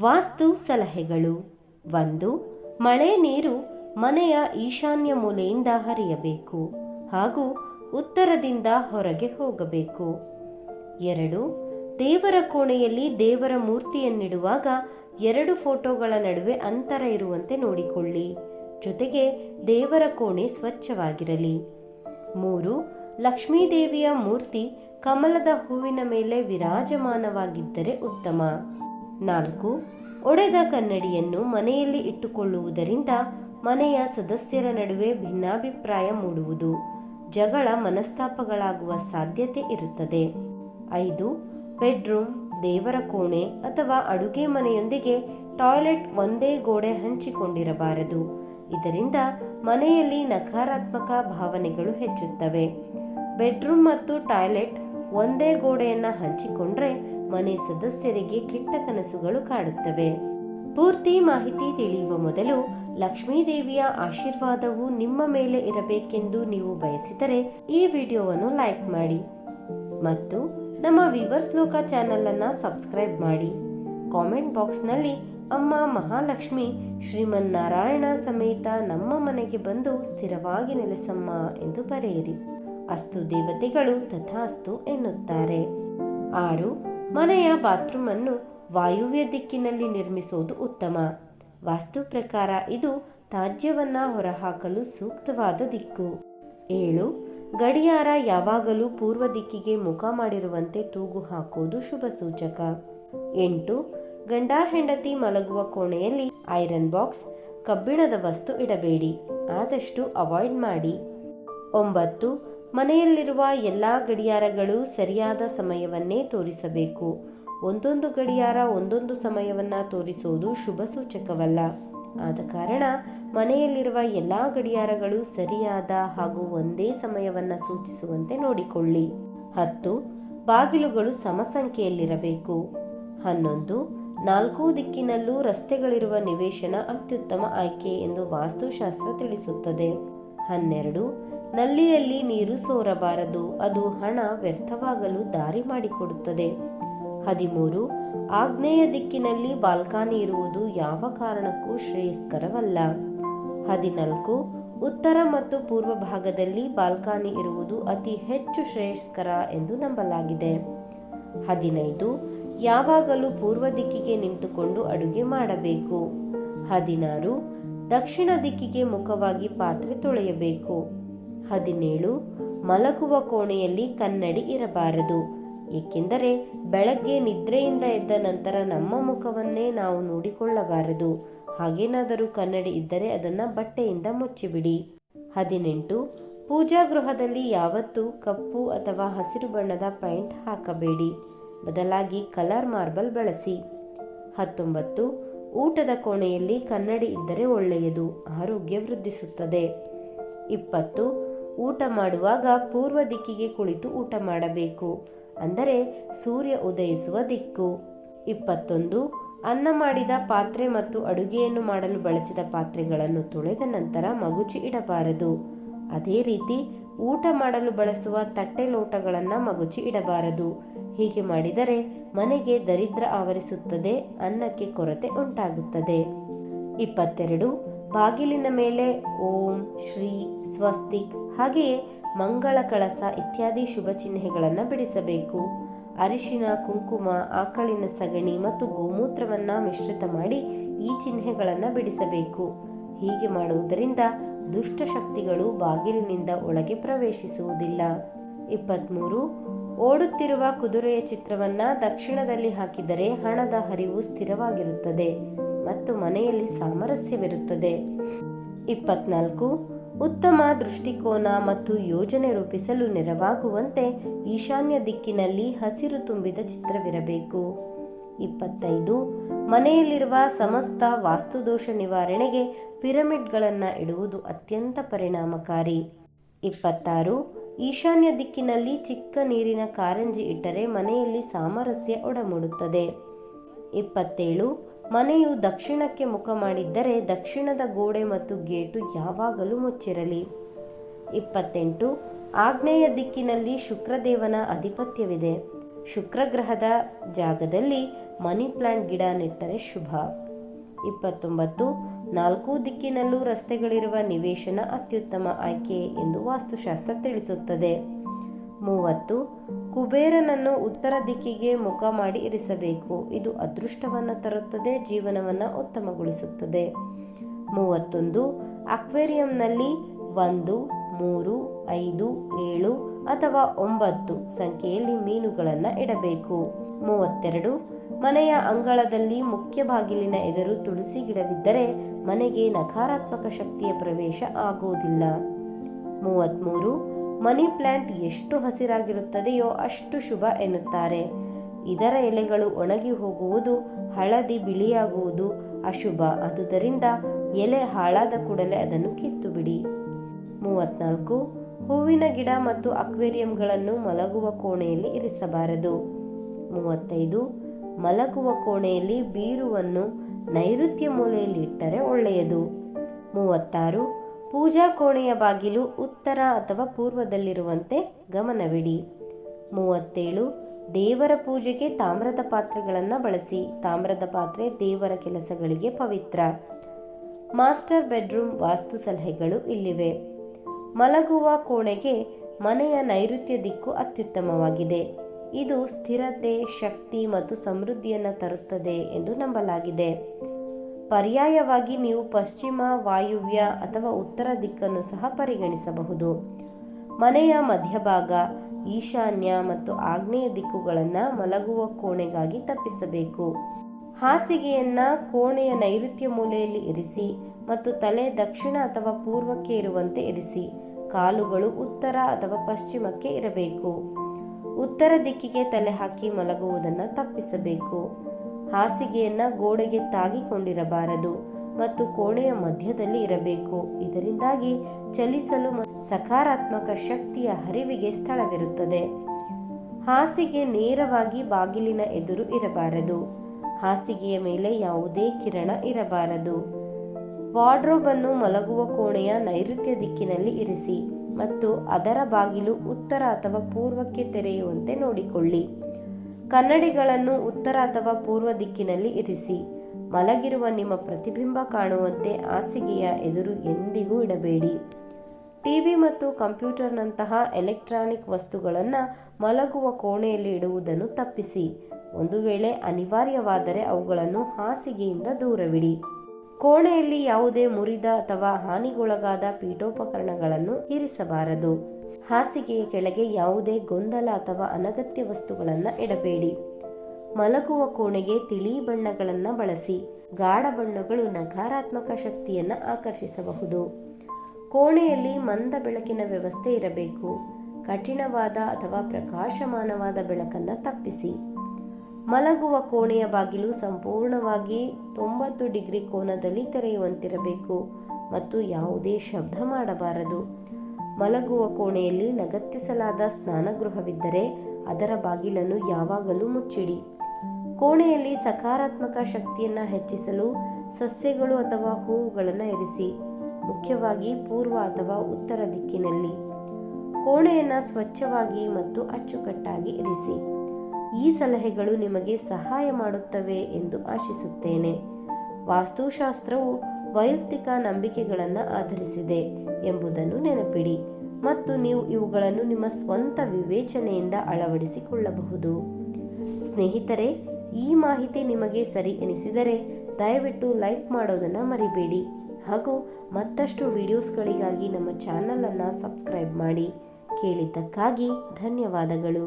ವಾಸ್ತು ಸಲಹೆಗಳು. ಒಂದು, ಮಳೆ ನೀರು ಮನೆಯ ಈಶಾನ್ಯ ಮೂಲೆಯಿಂದ ಹರಿಯಬೇಕು ಹಾಗೂ ಉತ್ತರದಿಂದ ಹೊರಗೆ ಹೋಗಬೇಕು. ಎರಡು, ದೇವರ ಕೋಣೆಯಲ್ಲಿ ದೇವರ ಮೂರ್ತಿಯನ್ನಿಡುವಾಗ ಎರಡು ಫೋಟೋಗಳ ನಡುವೆ ಅಂತರ ಇರುವಂತೆ ನೋಡಿಕೊಳ್ಳಿ. ಜೊತೆಗೆ ದೇವರ ಕೋಣೆ ಸ್ವಚ್ಛವಾಗಿರಲಿ. ಮೂರು, ಲಕ್ಷ್ಮೀದೇವಿಯ ಮೂರ್ತಿ ಕಮಲದ ಹೂವಿನ ಮೇಲೆ ವಿರಾಜಮಾನವಾಗಿದ್ದರೆ ಉತ್ತಮ. ನಾಲ್ಕು, ಒಡೆದ ಕನ್ನಡಿಯನ್ನು ಮನೆಯಲ್ಲಿ ಇಟ್ಟುಕೊಳ್ಳುವುದರಿಂದ ಮನೆಯ ಸದಸ್ಯರ ನಡುವೆ ಭಿನ್ನಾಭಿಪ್ರಾಯ ಮೂಡುವುದು. ಜಗಳ ಮನಸ್ತಾಪಗಳಾಗುವ ಸಾಧ್ಯತೆ ಇರುತ್ತದೆ. ಐದು, ಬೆಡ್ರೂಮ್, ದೇವರ ಕೋಣೆ ಅಥವಾ ಅಡುಗೆ ಮನೆಯೊಂದಿಗೆ ಟಾಯ್ಲೆಟ್ ಒಂದೇ ಗೋಡೆ ಹಂಚಿಕೊಂಡಿರಬಾರದು. ಇದರಿಂದ ಮನೆಯಲ್ಲಿ ನಕಾರಾತ್ಮಕ ಭಾವನೆಗಳು ಹೆಚ್ಚುತ್ತವೆ. ಬೆಡ್ರೂಮ್ ಮತ್ತು ಟಾಯ್ಲೆಟ್ ಒಂದೇ ಗೋಡೆಯನ್ನು ಹಂಚಿಕೊಂಡ್ರೆ ಮನೆ ಸದಸ್ಯರಿಗೆ ಕೆಟ್ಟ ಕನಸುಗಳು ಕಾಡುತ್ತವೆ. ಪೂರ್ತಿ ಮಾಹಿತಿ ತಿಳಿಯುವ ಮೊದಲು ಲಕ್ಷ್ಮೀದೇವಿಯ ಆಶೀರ್ವಾದವು ನಿಮ್ಮ ಮೇಲೆ ಇರಬೇಕೆಂದು ನೀವು ಬಯಸಿದರೆ ಈ ವಿಡಿಯೋವನ್ನು ಲೈಕ್ ಮಾಡಿ. ಮತ್ತು ನಮ್ಮ ವಿವರ್ಸ್ ಲೋಕ ಚಾನೆಲ್ ಅನ್ನ ಸಬ್ಸ್ಕ್ರೈಬ್ ಮಾಡಿ. ಕಾಮೆಂಟ್ ಬಾಕ್ಸ್ನಲ್ಲಿ ಅಮ್ಮ ಮಹಾಲಕ್ಷ್ಮಿ, ಶ್ರೀಮನ್ನಾರಾಯಣ ಸಮೇತ ನಮ್ಮ ಮನೆಗೆ ಬಂದು ಸ್ಥಿರವಾಗಿ ನೆಲೆಸಮ್ಮ ಎಂದು ಬರೆಯಿರಿ. ಅಸ್ತು ದೇವತೆಗಳು ತಥಾಸ್ತು ಎನ್ನುತ್ತಾರೆ. ಆರು ಮನೆಯ ಬಾತ್ರೂಮ್ ಅನ್ನು ವಾಯುವ್ಯ ದಿಕ್ಕಿನಲ್ಲಿ ನಿರ್ಮಿಸುವುದು ಉತ್ತಮ. ವಾಸ್ತು ಪ್ರಕಾರ ಇದು ತ್ಯಾಜ್ಯವನ್ನು ಹೊರಹಾಕಲು ಸೂಕ್ತವಾದ ದಿಕ್ಕು. ಏಳು, ಗಡಿಯಾರ ಯಾವಾಗಲೂ ಪೂರ್ವ ದಿಕ್ಕಿಗೆ ಮುಖ ಮಾಡಿರುವಂತೆ ತೂಗು ಹಾಕುವುದು ಶುಭ ಸೂಚಕ. ಎಂಟು, ಗಂಡ ಹೆಂಡತಿ ಮಲಗುವ ಕೋಣೆಯಲ್ಲಿ ಐರನ್ ಬಾಕ್ಸ್, ಕಬ್ಬಿಣದ ವಸ್ತು ಇಡಬೇಡಿ. ಆದಷ್ಟು ಅವಾಯ್ಡ್ ಮಾಡಿ. ಒಂಬತ್ತು ಮನೆಯಲ್ಲಿರುವ ಎಲ್ಲ ಗಡಿಯಾರಗಳು ಸರಿಯಾದ ಸಮಯವನ್ನೇ ತೋರಿಸಬೇಕು. ಒಂದೊಂದು ಗಡಿಯಾರ ಒಂದೊಂದು ಸಮಯವನ್ನು ತೋರಿಸುವುದು ಶುಭ ಸೂಚಕವಲ್ಲ. ಆದ ಕಾರಣ ಮನೆಯಲ್ಲಿರುವ ಎಲ್ಲ ಗಡಿಯಾರಗಳು ಸರಿಯಾದ ಹಾಗೂ ಒಂದೇ ಸಮಯವನ್ನು ಸೂಚಿಸುವಂತೆ ನೋಡಿಕೊಳ್ಳಿ. ಹತ್ತು, ಬಾಗಿಲುಗಳು ಸಮಸಂಖ್ಯೆಯಲ್ಲಿರಬೇಕು. ಹನ್ನೊಂದು, ನಾಲ್ಕು ದಿಕ್ಕಿನಲ್ಲೂ ರಸ್ತೆಗಳಿರುವ ನಿವೇಶನ ಅತ್ಯುತ್ತಮ ಆಯ್ಕೆ ಎಂದು ವಾಸ್ತುಶಾಸ್ತ್ರ ತಿಳಿಸುತ್ತದೆ. ಹನ್ನೆರಡು, ನಲ್ಲಿಯಲ್ಲಿ ನೀರು ಸೋರಬಾರದು, ಅದು ಹಣ ವ್ಯರ್ಥವಾಗಲು ದಾರಿ ಮಾಡಿಕೊಡುತ್ತದೆ. ಹದಿಮೂರು, ಆಗ್ನೇಯ ದಿಕ್ಕಿನಲ್ಲಿ ಬಾಲ್ಕಾನಿ ಇರುವುದು ಯಾವ ಕಾರಣಕ್ಕೂ ಶ್ರೇಯಸ್ಕರವಲ್ಲ. ಹದಿನಾಲ್ಕು, ಉತ್ತರ ಮತ್ತು ಪೂರ್ವ ಭಾಗದಲ್ಲಿ ಬಾಲ್ಕಾನಿ ಇರುವುದು ಅತಿ ಹೆಚ್ಚು ಶ್ರೇಯಸ್ಕರ ಎಂದು ನಂಬಲಾಗಿದೆ. ಹದಿನೈದು, ಯಾವಾಗಲೂ ಪೂರ್ವ ದಿಕ್ಕಿಗೆ ನಿಂತುಕೊಂಡು ಅಡುಗೆ ಮಾಡಬೇಕು. ಹದಿನಾರು ದಕ್ಷಿಣ ದಿಕ್ಕಿಗೆ ಮುಖವಾಗಿ ಪಾತ್ರೆ ತೊಳೆಯಬೇಕು. ಹದಿನೇಳು, ಮಲಗುವ ಕೋಣೆಯಲ್ಲಿ ಕನ್ನಡಿ ಇರಬಾರದು. ಏಕೆಂದರೆ ಬೆಳಗ್ಗೆ ನಿದ್ರೆಯಿಂದ ಎದ್ದ ನಂತರ ನಮ್ಮ ಮುಖವನ್ನೇ ನಾವು ನೋಡಿಕೊಳ್ಳಬಾರದು. ಹಾಗೇನಾದರೂ ಕನ್ನಡಿ ಇದ್ದರೆ ಅದನ್ನು ಬಟ್ಟೆಯಿಂದ ಮುಚ್ಚಿಬಿಡಿ. ಹದಿನೆಂಟು, ಪೂಜಾ ಗೃಹದಲ್ಲಿ ಯಾವತ್ತೂ ಕಪ್ಪು ಅಥವಾ ಹಸಿರು ಬಣ್ಣದ ಪೈಂಟ್ ಹಾಕಬೇಡಿ. ಬದಲಾಗಿ ಕಲರ್ ಮಾರ್ಬಲ್ ಬಳಸಿ. ಹತ್ತೊಂಬತ್ತು ಊಟದ ಕೋಣೆಯಲ್ಲಿ ಕನ್ನಡಿ ಇದ್ದರೆ ಒಳ್ಳೆಯದು, ಆರೋಗ್ಯ ವೃದ್ಧಿಸುತ್ತದೆ. ಇಪ್ಪತ್ತು, ಊಟ ಮಾಡುವಾಗ ಪೂರ್ವ ದಿಕ್ಕಿಗೆ ಕುಳಿತು ಊಟ ಮಾಡಬೇಕು, ಅಂದರೆ ಸೂರ್ಯ ಉದಯಿಸುವ ದಿಕ್ಕು. ಇಪ್ಪತ್ತೊಂದು, ಅನ್ನ ಮಾಡಿದ ಪಾತ್ರೆ ಮತ್ತು ಅಡುಗೆಯನ್ನು ಮಾಡಲು ಬಳಸಿದ ಪಾತ್ರೆಗಳನ್ನು ತೊಳೆದ ನಂತರ ಮಗುಚಿ ಇಡಬಾರದು. ಅದೇ ರೀತಿ, ಊಟ ಮಾಡಲು ಬಳಸುವ ತಟ್ಟೆ ಲೋಟಗಳನ್ನು ಮಗುಚಿ ಇಡಬಾರದು. ಹೀಗೆ ಮಾಡಿದರೆ ಮನೆಗೆ ದರಿದ್ರ ಆವರಿಸುತ್ತದೆ, ಅನ್ನಕ್ಕೆ ಕೊರತೆ ಉಂಟಾಗುತ್ತದೆ. ಇಪ್ಪತ್ತೆರಡು, ಬಾಗಿಲಿನ ಮೇಲೆ ಓಂ, ಶ್ರೀ, ಸ್ವಸ್ತಿಕ್, ಹಾಗೆಯೇ ಮಂಗಳ, ಕಳಸ ಇತ್ಯಾದಿ ಶುಭ ಚಿಹ್ನೆಗಳನ್ನು ಬಿಡಿಸಬೇಕು. ಅರಿಶಿನ, ಕುಂಕುಮ, ಆಕಳಿನ ಸಗಣಿ ಮತ್ತು ಗೋಮೂತ್ರವನ್ನ ಮಿಶ್ರಿತ ಮಾಡಿ ಈ ಚಿಹ್ನೆಗಳನ್ನು ಬಿಡಿಸಬೇಕು. ಹೀಗೆ ಮಾಡುವುದರಿಂದ ದುಷ್ಟ ಶಕ್ತಿಗಳು ಬಾಗಿಲಿನಿಂದ ಒಳಗೆ ಪ್ರವೇಶಿಸುವುದಿಲ್ಲ. ಇಪ್ಪತ್ತ್ಮೂರು ಓಡುತ್ತಿರುವ ಕುದುರೆಯ ಚಿತ್ರವನ್ನ ದಕ್ಷಿಣದಲ್ಲಿ ಹಾಕಿದರೆ ಹಣದ ಹರಿವು ಸ್ಥಿರವಾಗಿರುತ್ತದೆ ಮತ್ತು ಮನೆಯಲ್ಲಿ ಸಾಮರಸ್ಯವಿರುತ್ತದೆ. ಇಪ್ಪತ್ನಾಲ್ಕು. ಉತ್ತಮ ದೃಷ್ಟಿಕೋನ ಮತ್ತು ಯೋಜನೆ ರೂಪಿಸಲು ನೆರವಾಗುವಂತೆ ಈಶಾನ್ಯ ದಿಕ್ಕಿನಲ್ಲಿ ಹಸಿರು ತುಂಬಿದ ಚಿತ್ರವಿರಬೇಕು. ಇಪ್ಪತ್ತೈದು. ಮನೆಯಲ್ಲಿರುವ ಸಮಸ್ತ ವಾಸ್ತುದೋಷ ನಿವಾರಣೆಗೆ ಪಿರಮಿಡ್ಗಳನ್ನು ಇಡುವುದು ಅತ್ಯಂತ ಪರಿಣಾಮಕಾರಿ. ಇಪ್ಪತ್ತಾರು. ಈಶಾನ್ಯ ದಿಕ್ಕಿನಲ್ಲಿ ಚಿಕ್ಕ ನೀರಿನ ಕಾರಂಜಿ ಇಟ್ಟರೆ ಮನೆಯಲ್ಲಿ ಸಾಮರಸ್ಯ ಒಡಮೂಡುತ್ತದೆ. ಇಪ್ಪತ್ತೇಳು, ಮನೆಯು ದಕ್ಷಿಣಕ್ಕೆ ಮುಖ ಮಾಡಿದ್ದರೆ ದಕ್ಷಿಣದ ಗೋಡೆ ಮತ್ತು ಗೇಟು ಯಾವಾಗಲೂ ಮುಚ್ಚಿರಲಿ. ಇಪ್ಪತ್ತೆಂಟು, ಆಗ್ನೇಯ ದಿಕ್ಕಿನಲ್ಲಿ ಶುಕ್ರದೇವನ ಅಧಿಪತ್ಯವಿದೆ ಶುಕ್ರಗ್ರಹದ ಜಾಗದಲ್ಲಿ ಮನಿ ಪ್ಲಾಂಟ್ ಗಿಡ ನೆಟ್ಟರೆ ಶುಭ. ಇಪ್ಪತ್ತೊಂಬತ್ತು ನಾಲ್ಕು ದಿಕ್ಕಿನಲ್ಲೂ ರಸ್ತೆಗಳಿರುವ ನಿವೇಶನ ಅತ್ಯುತ್ತಮ ಆಯ್ಕೆ ಎಂದು ವಾಸ್ತುಶಾಸ್ತ್ರ ತಿಳಿಸುತ್ತದೆ. ಮೂವತ್ತು, ಕುಬೇರನನ್ನು ಉತ್ತರ ದಿಕ್ಕಿಗೆ ಮುಖ ಮಾಡಿ ಇರಿಸಬೇಕು. ಇದು ಅದೃಷ್ಟವನ್ನು ತರುತ್ತದೆ, ಜೀವನವನ್ನು ಉತ್ತಮಗೊಳಿಸುತ್ತದೆ. ಮೂವತ್ತೊಂದು, ಅಕ್ವೇರಿಯಂನಲ್ಲಿ ಒಂದು, ಮೂರು, ಐದು, ಏಳು ಅಥವಾ ಒಂಬತ್ತು ಸಂಖ್ಯೆಯಲ್ಲಿ ಮೀನುಗಳನ್ನು ಇಡಬೇಕು. ಮೂವತ್ತೆರಡು, ಮನೆಯ ಅಂಗಳದಲ್ಲಿ ಮುಖ್ಯ ಬಾಗಿಲಿನ ಎದುರು ತುಳಸಿ ಗಿಡವಿದ್ದರೆ ಮನೆಗೆ ನಕಾರಾತ್ಮಕ ಶಕ್ತಿಯ ಪ್ರವೇಶ ಆಗುವುದಿಲ್ಲ. ಮೂವತ್ತ್ಮೂರು ಮನಿ ಪ್ಲಾಂಟ್ ಎಷ್ಟು ಹಸಿರಾಗಿರುತ್ತದೆಯೋ ಅಷ್ಟು ಶುಭ ಎನ್ನುತ್ತಾರೆ. ಇದರ ಎಲೆಗಳು ಒಣಗಿ ಹೋಗುವುದು, ಹಳದಿ ಬಿಳಿಯಾಗುವುದು ಅಶುಭ. ಅದುದರಿಂದ ಎಲೆ ಹಾಳಾದ ಕೂಡಲೇ ಅದನ್ನು ಕಿತ್ತು ಬಿಡಿ ಮೂವತ್ನಾಲ್ಕು, ಹೂವಿನ ಗಿಡ ಮತ್ತು ಅಕ್ವೇರಿಯಂಗಳನ್ನು ಮಲಗುವ ಕೋಣೆಯಲ್ಲಿ ಇರಿಸಬಾರದು. ಮೂವತ್ತೈದು, ಮಲಗುವ ಕೋಣೆಯಲ್ಲಿ ಬೀರುವನ್ನು ನೈಋತ್ಯ ಮೂಲೆಯಲ್ಲಿ ಇಟ್ಟರೆ ಒಳ್ಳೆಯದು. ಮೂವತ್ತಾರು, ಪೂಜಾ ಕೋಣೆಯ ಬಾಗಿಲು ಉತ್ತರ ಅಥವಾ ಪೂರ್ವದಲ್ಲಿರುವಂತೆ ಗಮನವಿಡಿ. ಮೂವತ್ತೇಳು, ದೇವರ ಪೂಜೆಗೆ ತಾಮ್ರದ ಪಾತ್ರೆಗಳನ್ನು ಬಳಸಿ. ತಾಮ್ರದ ಪಾತ್ರೆ ದೇವರ ಕೆಲಸಗಳಿಗೆ ಪವಿತ್ರ. ಮಾಸ್ಟರ್ ಬೆಡ್ರೂಮ್ ವಾಸ್ತು ಸಲಹೆಗಳು ಇಲ್ಲಿವೆ. ಮಲಗುವ ಕೋಣೆಗೆ ಮನೆಯ ನೈಋತ್ಯ ದಿಕ್ಕು ಅತ್ಯುತ್ತಮವಾಗಿದೆ. ಇದು ಸ್ಥಿರತೆ, ಶಕ್ತಿ ಮತ್ತು ಸಮೃದ್ಧಿಯನ್ನು ತರುತ್ತದೆ ಎಂದು ನಂಬಲಾಗಿದೆ. ಪರ್ಯಾಯವಾಗಿ ನೀವು ಪಶ್ಚಿಮ, ವಾಯುವ್ಯ ಅಥವಾ ಉತ್ತರ ದಿಕ್ಕನ್ನು ಸಹ ಪರಿಗಣಿಸಬಹುದು. ಮನೆಯ ಮಧ್ಯಭಾಗ, ಈಶಾನ್ಯ ಮತ್ತು ಆಗ್ನೇಯ ದಿಕ್ಕುಗಳನ್ನು ಮಲಗುವ ಕೋಣೆಗಾಗಿ ತಪ್ಪಿಸಬೇಕು. ಹಾಸಿಗೆಯನ್ನ ಕೋಣೆಯ ನೈಋತ್ಯ ಮೂಲೆಯಲ್ಲಿ ಇರಿಸಿ ಮತ್ತು ತಲೆ ದಕ್ಷಿಣ ಅಥವಾ ಪೂರ್ವಕ್ಕೆ ಇರುವಂತೆ ಇರಿಸಿ. ಕಾಲುಗಳು ಉತ್ತರ ಅಥವಾ ಪಶ್ಚಿಮಕ್ಕೆ ಇರಬೇಕು. ಉತ್ತರ ದಿಕ್ಕಿಗೆ ತಲೆ ಹಾಕಿ ಮಲಗುವುದನ್ನು ತಪ್ಪಿಸಬೇಕು. ಹಾಸಿಗೆಯನ್ನ ಗೋಡೆಗೆ ತಾಗಿಕೊಂಡಿರಬಾರದು ಮತ್ತು ಕೋಣೆಯ ಮಧ್ಯದಲ್ಲಿ ಇರಬೇಕು. ಇದರಿಂದಾಗಿ ಚಲಿಸಲು ಸಕಾರಾತ್ಮಕ ಶಕ್ತಿಯ ಹರಿವಿಗೆ ಸ್ಥಳವಿರುತ್ತದೆ. ಹಾಸಿಗೆ ನೇರವಾಗಿ ಬಾಗಿಲಿನ ಎದುರು ಇರಬಾರದು. ಹಾಸಿಗೆಯ ಮೇಲೆ ಯಾವುದೇ ಕಿರಣ ಇರಬಾರದು. ವಾರ್ಡ್ರೋಬ್ ಅನ್ನು ಮಲಗುವ ಕೋಣೆಯ ನೈಋತ್ಯ ದಿಕ್ಕಿನಲ್ಲಿ ಇರಿಸಿ. ಮತ್ತು ಅದರ ಬಾಗಿಲು ಉತ್ತರ ಅಥವಾ ಪೂರ್ವಕ್ಕೆ ತೆರೆಯುವಂತೆ ನೋಡಿಕೊಳ್ಳಿ. ಕನ್ನಡಿಗಳನ್ನು ಉತ್ತರ ಅಥವಾ ಪೂರ್ವ ದಿಕ್ಕಿನಲ್ಲಿ ಇರಿಸಿ. ಮಲಗಿರುವ ನಿಮ್ಮ ಪ್ರತಿಬಿಂಬ ಕಾಣುವಂತೆ ಹಾಸಿಗೆಯ ಎದುರು ಎಂದಿಗೂ ಇಡಬೇಡಿ. ಟಿವಿ ಮತ್ತು ಕಂಪ್ಯೂಟರ್ನಂತಹ ಎಲೆಕ್ಟ್ರಾನಿಕ್ ವಸ್ತುಗಳನ್ನು ಮಲಗುವ ಕೋಣೆಯಲ್ಲಿ ಇಡುವುದನ್ನು ತಪ್ಪಿಸಿ. ಒಂದು ವೇಳೆ ಅನಿವಾರ್ಯವಾದರೆ ಅವುಗಳನ್ನು ಹಾಸಿಗೆಯಿಂದ ದೂರವಿಡಿ. ಕೋಣೆಯಲ್ಲಿ ಯಾವುದೇ ಮುರಿದ ಅಥವಾ ಹಾನಿಗೊಳಗಾದ ಪೀಠೋಪಕರಣಗಳನ್ನು ಇರಿಸಬಾರದು. ಹಾಸಿಗೆಯ ಕೆಳಗೆ ಯಾವುದೇ ಗೊಂದಲ ಅಥವಾ ಅನಗತ್ಯ ವಸ್ತುಗಳನ್ನು ಇಡಬೇಡಿ. ಮಲಗುವ ಕೋಣೆಗೆ ತಿಳಿ ಬಣ್ಣಗಳನ್ನು ಬಳಸಿ. ಗಾಢ ಬಣ್ಣಗಳು ನಕಾರಾತ್ಮಕ ಶಕ್ತಿಯನ್ನು ಆಕರ್ಷಿಸಬಹುದು. ಕೋಣೆಯಲ್ಲಿ ಮಂದ ಬೆಳಕಿನ ವ್ಯವಸ್ಥೆ ಇರಬೇಕು. ಕಠಿಣವಾದ ಅಥವಾ ಪ್ರಕಾಶಮಾನವಾದ ಬೆಳಕನ್ನು ತಪ್ಪಿಸಿ. ಮಲಗುವ ಕೋಣೆಯ ಬಾಗಿಲು ಸಂಪೂರ್ಣವಾಗಿ ತೊಂಬತ್ತು ಡಿಗ್ರಿ ಕೋನದಲ್ಲಿ ತೆರೆಯುವಂತಿರಬೇಕು ಮತ್ತು ಯಾವುದೇ ಶಬ್ದ ಮಾಡಬಾರದು. ಮಲಗುವ ಕೋಣೆಯಲ್ಲಿ ಲಗತ್ತಿಸಲಾದ ಸ್ನಾನಗೃಹವಿದ್ದರೆ ಅದರ ಬಾಗಿಲನ್ನು ಯಾವಾಗಲೂ ಮುಚ್ಚಿಡಿ. ಕೋಣೆಯಲ್ಲಿ ಸಕಾರಾತ್ಮಕ ಶಕ್ತಿಯನ್ನು ಹೆಚ್ಚಿಸಲು ಸಸ್ಯಗಳು ಅಥವಾ ಹೂವುಗಳನ್ನು ಇರಿಸಿ, ಮುಖ್ಯವಾಗಿ ಪೂರ್ವ ಅಥವಾ ಉತ್ತರ ದಿಕ್ಕಿನಲ್ಲಿ. ಕೋಣೆಯನ್ನು ಸ್ವಚ್ಛವಾಗಿ ಮತ್ತು ಅಚ್ಚುಕಟ್ಟಾಗಿ ಇರಿಸಿ. ಈ ಸಲಹೆಗಳು ನಿಮಗೆ ಸಹಾಯ ಮಾಡುತ್ತವೆ ಎಂದು ಆಶಿಸುತ್ತೇನೆ. ವಾಸ್ತುಶಾಸ್ತ್ರವು ವೈಯಕ್ತಿಕ ನಂಬಿಕೆಗಳನ್ನು ಆಧರಿಸಿದೆ ಎಂಬುದನ್ನು ನೆನಪಿಡಿ ಮತ್ತು ನೀವು ಇವುಗಳನ್ನು ನಿಮ್ಮ ಸ್ವಂತ ವಿವೇಚನೆಯಿಂದ ಅಳವಡಿಸಿಕೊಳ್ಳಬಹುದು. ಸ್ನೇಹಿತರೆ, ಈ ಮಾಹಿತಿ ನಿಮಗೆ ಸರಿ ಎನಿಸಿದರೆ ದಯವಿಟ್ಟು ಲೈಕ್ ಮಾಡೋದನ್ನು ಮರಿಬೇಡಿ ಹಾಗೂ ಮತ್ತಷ್ಟು ವಿಡಿಯೋಸ್ಗಳಿಗಾಗಿ ನಮ್ಮ ಚಾನಲನ್ನು ಸಬ್ಸ್ಕ್ರೈಬ್ ಮಾಡಿ ಕೇಳಿದ್ದಕ್ಕಾಗಿ ಧನ್ಯವಾದಗಳು.